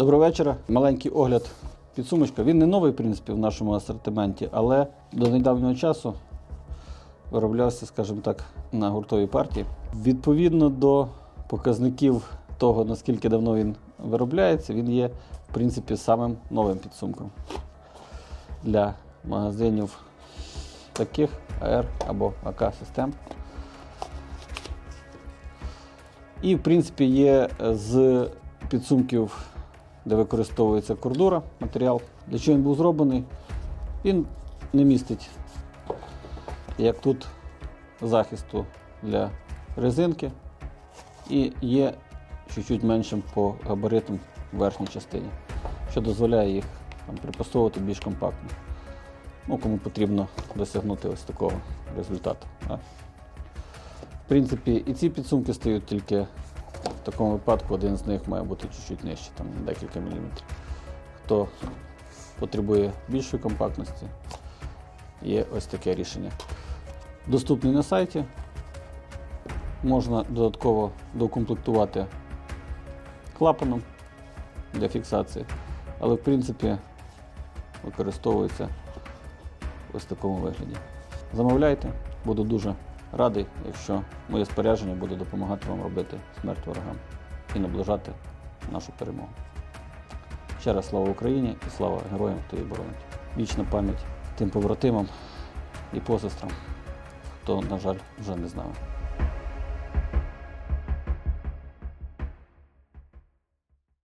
Доброго вечора. Маленький огляд підсумочка. Він не новий, в принципі, в нашому асортименті, але до недавнього часу вироблявся, скажімо так, на гуртовій партії. Відповідно до показників того, наскільки давно він виробляється, він є, в принципі, самим новим підсумком для магазинів таких АР або АК систем. І, в принципі, є з підсумків, де використовується кордура, матеріал. Для чого він був зроблений? Він не містить, як тут, захисту для резинки і є чуть-чуть меншим по габаритам в верхній частині, що дозволяє їх там, припасовувати більш компактно. Ну, кому потрібно досягнути ось такого результату. В принципі, і ці підсумки стають тільки такому випадку, один з них має бути чуть-чуть нижче, там декілька міліметрів. Хто потребує більшої компактності, є ось таке рішення. Доступний на сайті. Можна додатково доукомплектувати клапаном для фіксації, але в принципі використовується ось в такому вигляді. Замовляйте, буду дуже радий, якщо моє спорядження буде допомагати вам робити смерть ворогам і наближати нашу перемогу. Ще раз слава Україні і слава героям, хто її боронить. Вічна пам'ять тим побратимам і посестрам, хто, на жаль, вже не з нами.